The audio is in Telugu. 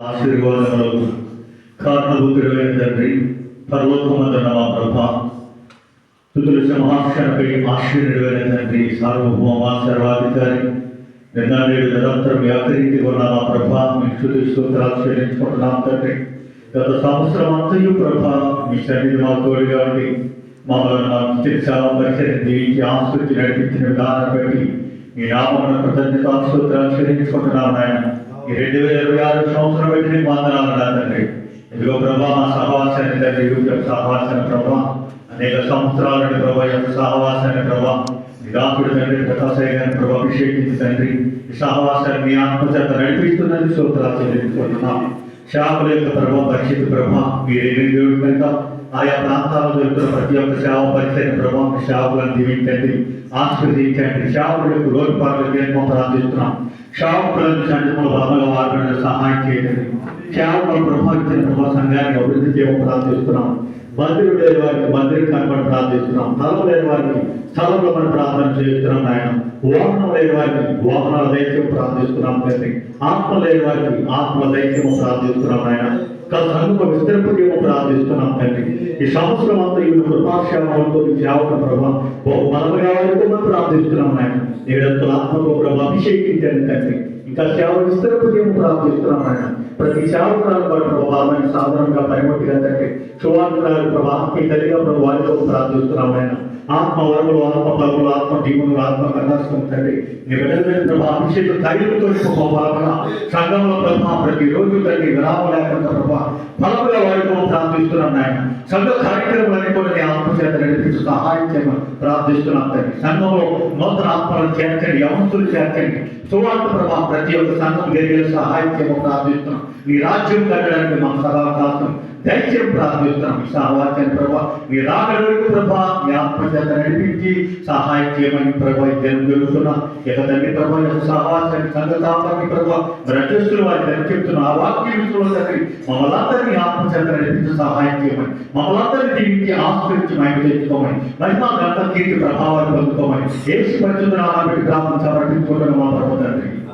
ఆశీర్వాదములకు కారణభూతుడైన తండ్రి పర్వతమందన మా ప్రభ. తుతుల సింహాసనపై ఆశ్చర్యుడైన తండ్రి సార్వభౌమ సర్వాధికారి నిన్న నేడు నిరంతరం వ్యాకరించి ఉన్న మా ప్రభ మీ స్థుతి స్తోత్రాలు చెల్లించుకుంటున్నాం తండ్రి. గత సంవత్సరం అంతయు ప్రభ మీ సన్నిధి మా తోడుగా ఉండి మమ్మల్ని మా చికిత్సా పరిచయం దీనికి ఆస్కృతి నడిపించిన విధానం బట్టి మీ నామన్న కృతజ్ఞత స్తోత్రాలు చెల్లించుకుంటున్నాం నాయన. ఈ రెండు వేల ఇరవై ఆరు సంవత్సరం పెట్టి వందనాలు నా తండ్రి ఇదిగో ప్రభా మా సహవాసాన్ని తండ్రి యూట్యూబ్ సహవాసాన్ని ప్రభా అనేక సంవత్సరాల నుండి ప్రభా యొక్క సహవాసాన్ని ప్రభా నిరాకుడు తండ్రి ప్రకాశయ్య గారిని ప్రభా అభిషేకించి తండ్రి ఈ సహవాసాన్ని మీ ఆత్మచేత నడిపిస్తుందని స్తోత్రాలు చెల్లించుకుంటున్నాం. శాపల యొక్క ప్రభా పరిస్థితి ప్రభా మీరేమి దేవుడు కనుక ఆయా ప్రాంతాల్లో జరుగుతున్న ప్రతి ఒక్క సేవ పరిచయం ప్రభావ మీ సేవకులను దీవించండి ఆశీర్వదించండి. యొక్క లోటుపాట్లు జన్మ ప్రార్థిస్తున్నాం సేవకులను సంఘముల బలంగా వారిని సహాయం చేయండి సేవకుల ప్రభావించిన ప్రభావ సంఘాన్ని అభివృద్ధి చేయడం ప్రార్థిస్తున్నాం మందిరం లేని వారికి మందిరం కనపడి ప్రార్థిస్తున్నాం. స్థలం లేని వారికి స్థలంలో మనం ప్రార్థన చేస్తున్నాం ఆయన వాహనం లేని వారికి వాహనాల దైత్యం ప్రార్థిస్తున్నాం తండ్రి. ఆత్మ లేని వారికి ఆత్మ దైత్యము ప్రార్థిస్తున్నాం ఆయన సంఘ విస్తరింపజేయము ప్రార్థిస్తున్నాం తండ్రి. ఈ సంవత్సరం అంతా ఈ కృపాక్షేమాలతో సేవక ప్రభా బహు బలముగా మనం ప్రార్థిస్తున్నాం ఆయన ఏడంతల ఆత్మకు ప్రభా అభిషేకించండి తండ్రి. ఇంకా సేవ విస్తరింపజేయము ప్రార్థిస్తున్నాం నాయన ప్రతి సేవకురాలు కూడా ప్రభావమైన సాధారణంగా పనిముట్టిగా తండ్రి సువార్తరాలు ప్రభా మీ తల్లిగా ప్రభు వారితో ప్రార్థిస్తున్నాం ఆయన. ఆత్మ వరములు ఆత్మ పదములు ఆత్మ దీవులు ఆత్మ కర్ణాశకం తండ్రి. మీ బిడ్డలమైన ప్రభా అభిషేక తైలముతో ప్రభావన సంఘంలో ప్రభా ప్రతి రోజు తండ్రి విరామ లేకుండా ప్రభా బలముగా వారితో ప్రార్థిస్తున్నాం నాయన సంఘ కార్యక్రమం కూడా నీ ఆత్మ చేత నడిపించి సహాయం చేయమని ప్రార్థిస్తున్నాం తండ్రి సంఘంలో నూతన ఆత్మలను చేర్చండి యవంతులు చేర్చండి. సువార్త ప్రభావం ప్రతి ఒక్క సంఘం జరిగే సహాయం చేయమని ప్రార్థిస్తున్నాం. నీ రాజ్యం కట్టడానికి మా సదావకాశం దయచేసి ప్రార్థిస్తున్నాం. ఈ సహవాసాన్ని ప్రభా మీ రాకడ వరకు ప్రభా మీ ఆత్మచేత నడిపించి సహాయం చేయమని ప్రభా ఇద్దరు జరుగుతున్నాం. ఇక తండ్రి ప్రభా యొక్క సహవాసాన్ని సంగతాపాన్ని ప్రభా మరి వారి తండ్రి చెప్తున్న ఆ వాక్యం తండ్రి మమ్మల్ని అందరినీ ఆత్మచేత నడిపించి సహాయం చేయమని మమ్మల్ని దీనికి ఆశ్రయించి మైకి తెచ్చుకోమని మహిమా గంట కీర్తి ప్రభావాన్ని పొందుకోమని ఏసు పరిశుద్ధ నామాన్ని ప్రార్థన మా ప్రభు తండ్రి